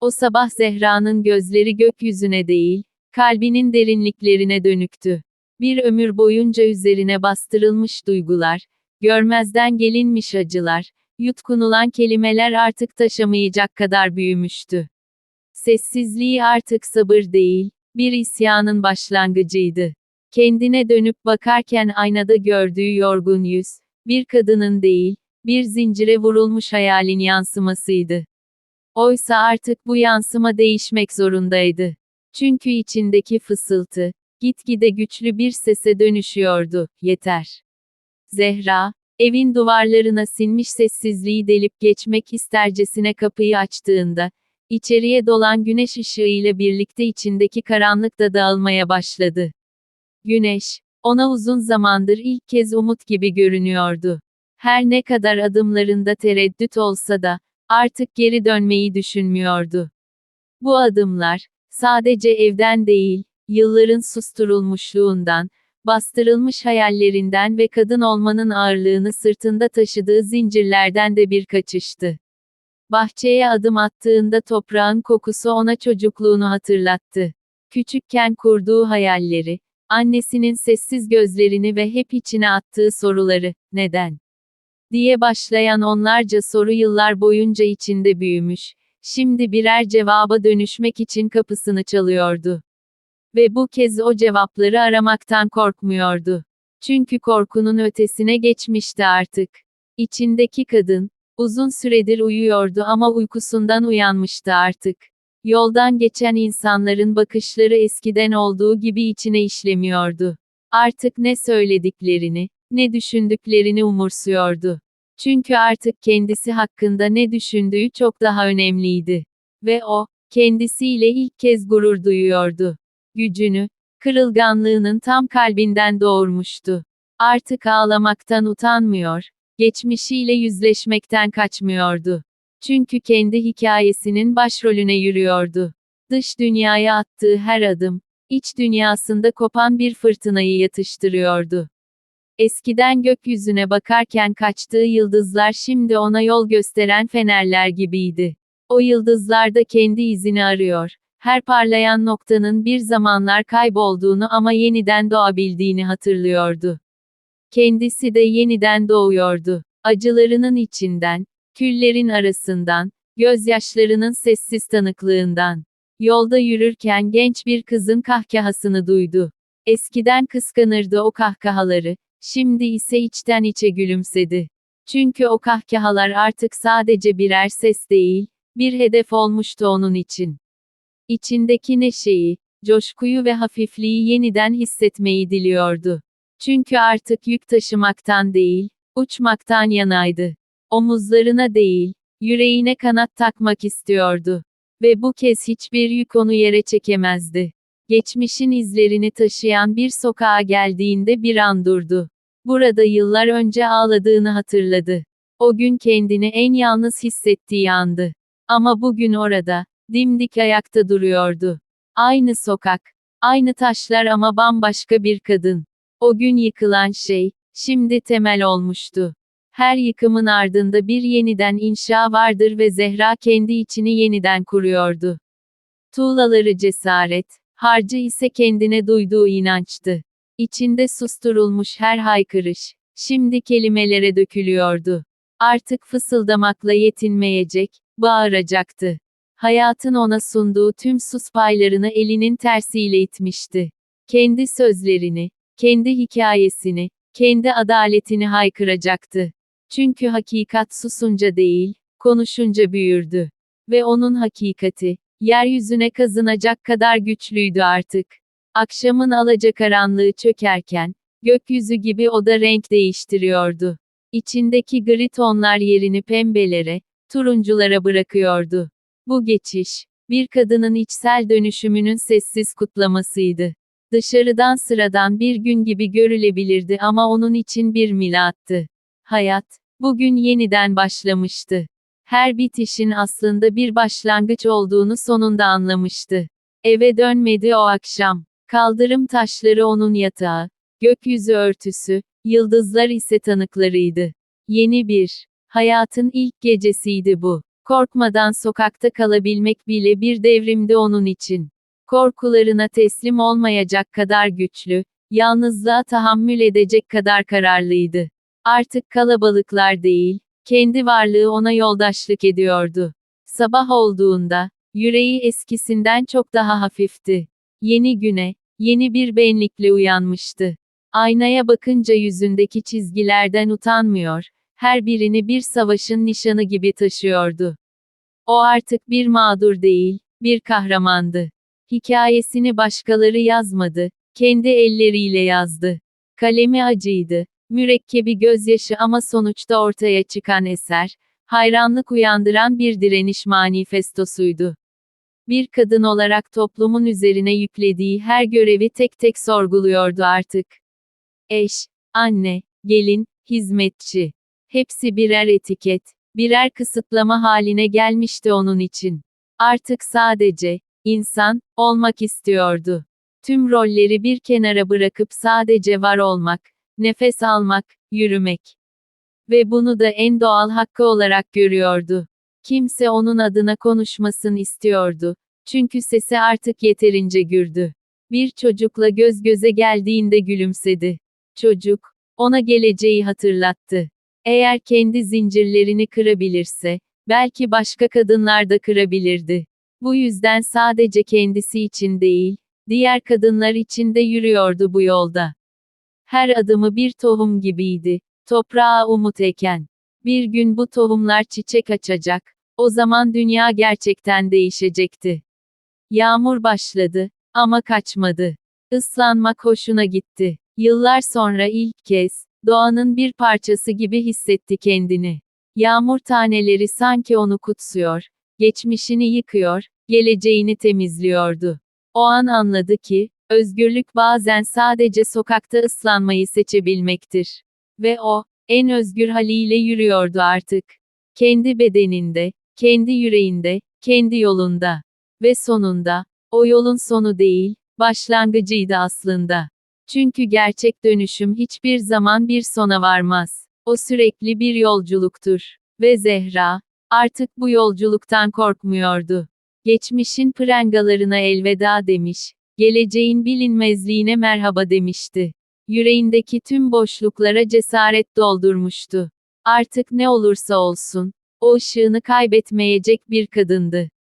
O sabah Zehra'nın gözleri gökyüzüne değil, kalbinin derinliklerine dönüktü. Bir ömür boyunca üzerine bastırılmış duygular, görmezden gelinmiş acılar, yutkunulan kelimeler artık taşamayacak kadar büyümüştü. Sessizliği artık sabır değil, bir isyanın başlangıcıydı. Kendine dönüp bakarken aynada gördüğü yorgun yüz, bir kadının değil, bir zincire vurulmuş hayalin yansımasıydı. Oysa artık bu yansıma değişmek zorundaydı. Çünkü içindeki fısıltı, gitgide güçlü bir sese dönüşüyordu, yeter. Zehra, evin duvarlarına sinmiş sessizliği delip geçmek istercesine kapıyı açtığında, içeriye dolan güneş ışığıyla birlikte içindeki karanlık da dağılmaya başladı. Güneş, ona uzun zamandır ilk kez umut gibi görünüyordu. Her ne kadar adımlarında tereddüt olsa da, artık geri dönmeyi düşünmüyordu. Bu adımlar, sadece evden değil, yılların susturulmuşluğundan, bastırılmış hayallerinden ve kadın olmanın ağırlığını sırtında taşıdığı zincirlerden de bir kaçıştı. Bahçeye adım attığında toprağın kokusu ona çocukluğunu hatırlattı. Küçükken kurduğu hayalleri, annesinin sessiz gözlerini ve hep içine attığı soruları, neden? Diye başlayan onlarca soru yıllar boyunca içinde büyümüş, şimdi birer cevaba dönüşmek için kapısını çalıyordu. Ve bu kez o cevapları aramaktan korkmuyordu. Çünkü korkunun ötesine geçmişti artık. İçindeki kadın, uzun süredir uyuyordu ama uykusundan uyanmıştı artık. Yoldan geçen insanların bakışları eskiden olduğu gibi içine işlemiyordu. Artık ne söylediklerini, ne düşündüklerini umursuyordu. Çünkü artık kendisi hakkında ne düşündüğü çok daha önemliydi. Ve o, kendisiyle ilk kez gurur duyuyordu. Gücünü, kırılganlığının tam kalbinden doğurmuştu. Artık ağlamaktan utanmıyor, geçmişiyle yüzleşmekten kaçmıyordu. Çünkü kendi hikayesinin başrolüne yürüyordu. Dış dünyaya attığı her adım, iç dünyasında kopan bir fırtınayı yatıştırıyordu. Eskiden gökyüzüne bakarken kaçtığı yıldızlar şimdi ona yol gösteren fenerler gibiydi. O yıldızlar da kendi izini arıyor. Her parlayan noktanın bir zamanlar kaybolduğunu ama yeniden doğabildiğini hatırlıyordu. Kendisi de yeniden doğuyordu. Acılarının içinden, küllerin arasından, gözyaşlarının sessiz tanıklığından. Yolda yürürken genç bir kızın kahkahasını duydu. Eskiden kıskanırdı o kahkahaları, şimdi ise içten içe gülümsedi. Çünkü o kahkahalar artık sadece birer ses değil, bir hedef olmuştu onun için. İçindeki neşeyi, coşkuyu ve hafifliği yeniden hissetmeyi diliyordu. Çünkü artık yük taşımaktan değil, uçmaktan yanaydı. Omuzlarına değil, yüreğine kanat takmak istiyordu. Ve bu kez hiçbir yük onu yere çekemezdi. Geçmişin izlerini taşıyan bir sokağa geldiğinde bir an durdu. Burada yıllar önce ağladığını hatırladı. O gün kendini en yalnız hissettiği andı. Ama bugün orada, dimdik ayakta duruyordu. Aynı sokak, aynı taşlar ama bambaşka bir kadın. O gün yıkılan şey, şimdi temel olmuştu. Her yıkımın ardında bir yeniden inşa vardır ve Zehra kendi içini yeniden kuruyordu. Tuğlaları cesaret, harcı ise kendine duyduğu inançtı. İçinde susturulmuş her haykırış, şimdi kelimelere dökülüyordu. Artık fısıldamakla yetinmeyecek, bağıracaktı. Hayatın ona sunduğu tüm sus paylarını elinin tersiyle itmişti. Kendi sözlerini, kendi hikayesini, kendi adaletini haykıracaktı. Çünkü hakikat susunca değil, konuşunca büyürdü. Ve onun hakikati, yeryüzüne kazınacak kadar güçlüydü artık. Akşamın alacakaranlığı çökerken, gökyüzü gibi o da renk değiştiriyordu. İçindeki gri tonlar yerini pembelere, turunculara bırakıyordu. Bu geçiş, bir kadının içsel dönüşümünün sessiz kutlamasıydı. Dışarıdan sıradan bir gün gibi görülebilirdi ama onun için bir milattı. Hayat, bugün yeniden başlamıştı. Her bitişin aslında bir başlangıç olduğunu sonunda anlamıştı. Eve dönmedi o akşam. Kaldırım taşları onun yatağı, gökyüzü örtüsü, yıldızlar ise tanıklarıydı. Yeni bir, hayatın ilk gecesiydi bu. Korkmadan sokakta kalabilmek bile bir devrimdi onun için. Korkularına teslim olmayacak kadar güçlü, yalnızlığa tahammül edecek kadar kararlıydı. Artık kalabalıklar değil, kendi varlığı ona yoldaşlık ediyordu. Sabah olduğunda, yüreği eskisinden çok daha hafifti. Yeni güne, yeni bir benlikle uyanmıştı. Aynaya bakınca yüzündeki çizgilerden utanmıyor, her birini bir savaşın nişanı gibi taşıyordu. O artık bir mağdur değil, bir kahramandı. Hikayesini başkaları yazmadı, kendi elleriyle yazdı. Kalemi acıydı, mürekkebi gözyaşı ama sonuçta ortaya çıkan eser, hayranlık uyandıran bir direniş manifestosuydu. Bir kadın olarak toplumun üzerine yüklediği her görevi tek tek sorguluyordu artık. Eş, anne, gelin, hizmetçi. Hepsi birer etiket, birer kısıtlama haline gelmişti onun için. Artık sadece, insan, olmak istiyordu. Tüm rolleri bir kenara bırakıp sadece var olmak, nefes almak, yürümek. Ve bunu da en doğal hakkı olarak görüyordu. Kimse onun adına konuşmasını istiyordu. Çünkü sesi artık yeterince gürdü. Bir çocukla göz göze geldiğinde gülümsedi. Çocuk, ona geleceği hatırlattı. Eğer kendi zincirlerini kırabilirse, belki başka kadınlar da kırabilirdi. Bu yüzden sadece kendisi için değil, diğer kadınlar için de yürüyordu bu yolda. Her adımı bir tohum gibiydi, toprağa umut eken. Bir gün bu tohumlar çiçek açacak, o zaman dünya gerçekten değişecekti. Yağmur başladı, ama kaçmadı. Islanmak hoşuna gitti. Yıllar sonra ilk kez, doğanın bir parçası gibi hissetti kendini. Yağmur taneleri sanki onu kutsuyor, geçmişini yıkıyor, geleceğini temizliyordu. O an anladı ki, özgürlük bazen sadece sokakta ıslanmayı seçebilmektir. Ve o, en özgür haliyle yürüyordu artık. Kendi bedeninde, kendi yüreğinde, kendi yolunda. Ve sonunda, o yolun sonu değil, başlangıcıydı aslında. Çünkü gerçek dönüşüm hiçbir zaman bir sona varmaz. O sürekli bir yolculuktur. Ve Zehra, artık bu yolculuktan korkmuyordu. Geçmişin prangalarına elveda demiş, geleceğin bilinmezliğine merhaba demişti. Yüreğindeki tüm boşluklara cesaret doldurmuştu. Artık ne olursa olsun, o ışığını kaybetmeyecek bir kadındı.